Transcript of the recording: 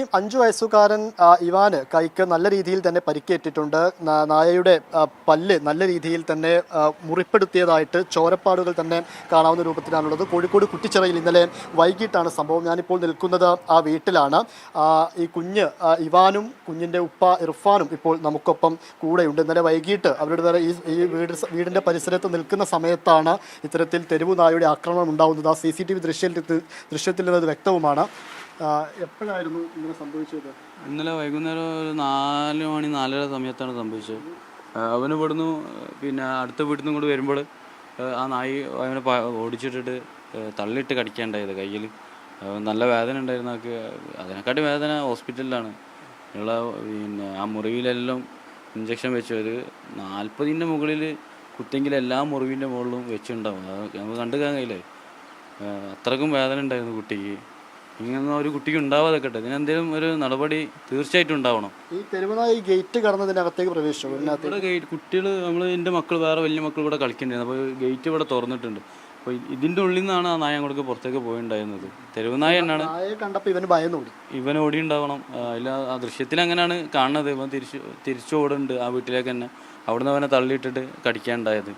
ഈ അഞ്ചു വയസ്സുകാരൻ ഇവാന് കൈക്ക് നല്ല രീതിയിൽ തന്നെ പരിക്കേറ്റിട്ടുണ്ട്. നായയുടെ പല്ല് നല്ല രീതിയിൽ തന്നെ മുറിപ്പെടുത്തിയതായിട്ട് ചോരപ്പാടുകൾ തന്നെ കാണാവുന്ന രൂപത്തിലാണുള്ളത്. കോഴിക്കോട് കുട്ടിച്ചിറയിൽ ഇന്നലെ വൈകിട്ടാണ് സംഭവം. ഞാനിപ്പോൾ നിൽക്കുന്നത് ആ വീട്ടിലാണ്. ഈ കുഞ്ഞ് ഇവാനും കുഞ്ഞിന്റെ ഉപ്പ ഇർഫാനും ഇപ്പോൾ നമുക്കൊപ്പം കൂടെയുണ്ട്. ഇന്നലെ വൈകിട്ട് അവരുടെ ഈ ഈ വീട് വീടിന്റെ പരിസരത്ത് നിൽക്കുന്ന സമയത്താണ് ഇത്തരത്തിൽ തെരുവു നായയുടെ ആക്രമണം ഉണ്ടാവുന്നത്. ആ സി സി ടി വി ദൃശ്യത്തിൽ ദൃശ്യത്തിൽ നിന്ന് അത് വ്യക്തവുമാണ്. എപ്പോഴായിരുന്നു ഇങ്ങനെ സംഭവിച്ചത്? ഇന്നലെ വൈകുന്നേരം ഒരു നാല് മണി നാലര സമയത്താണ് സംഭവിച്ചത്. അവൻ ഇവിടുന്ന് പിന്നെ അടുത്ത വീട്ടിൽ നിന്നും കൂടി വരുമ്പോൾ ആ നായി അവനെ ഓടിച്ചിട്ടിട്ട് തള്ളിയിട്ട് കടിക്കാണ്ടായത് കയ്യിൽ നല്ല വേദന ഉണ്ടായിരുന്നു അവർക്ക് അതിനെക്കാട്ടി വേദന ഹോസ്പിറ്റലിലാണ്. ഉള്ള പിന്നെ ആ മുറിവിലെല്ലാം ഇഞ്ചക്ഷൻ വെച്ചു. ഒരു നാൽപ്പതിന്റെ മുകളിൽ കുത്തിയെങ്കിൽ എല്ലാ മുറിവിന്റെ മുകളിലും വെച്ചിട്ടുണ്ടാവും. അത് നമുക്ക് കണ്ടു കാണില്ലേ അത്രക്കും വേദന ഉണ്ടായിരുന്നു കുട്ടിക്ക്. ഇങ്ങനെ ഒരു കുട്ടിക്ക് ഉണ്ടാവാതെക്കട്ടെ ഇതിനെന്തെങ്കിലും ഒരു നടപടി തീർച്ചയായിട്ടും ഉണ്ടാവണം. ഈ തെരുവനായി ഗേറ്റ് കടന്നതിനകത്തേക്ക് പ്രവേശിച്ചു? ഇവിടെ ഗേറ്റ് കുട്ടികൾ നമ്മൾ എന്റെ മക്കൾ വേറെ വലിയ മക്കൾ ഇവിടെ കളിക്കുന്നുണ്ടായിരുന്നു അപ്പോൾ ഗേറ്റ് ഇവിടെ തുറന്നിട്ടുണ്ട്. അപ്പോൾ ഇതിന്റെ ഉള്ളിൽ നിന്നാണ് ആ നായ അങ്ങോട്ട് പുറത്തേക്ക് പോയിണ്ടായിരുന്നത്. തെരുവുനായ എന്നാണ്? കണ്ടപ്പോൾ ഇവന് ഭയം ഓടി ഇവൻ ഓടി ഉണ്ടാവണം. അതിൽ ആ ദൃശ്യത്തിൽ അങ്ങനെയാണ് കാണുന്നത്. ഇവൻ തിരിച്ചു തിരിച്ചു ഓടുന്നുണ്ട് ആ വീട്ടിലേക്ക് തന്നെ. അവിടുന്ന് അവനെ തള്ളിയിട്ടിട്ട് കടിക്കാനുണ്ടായത്.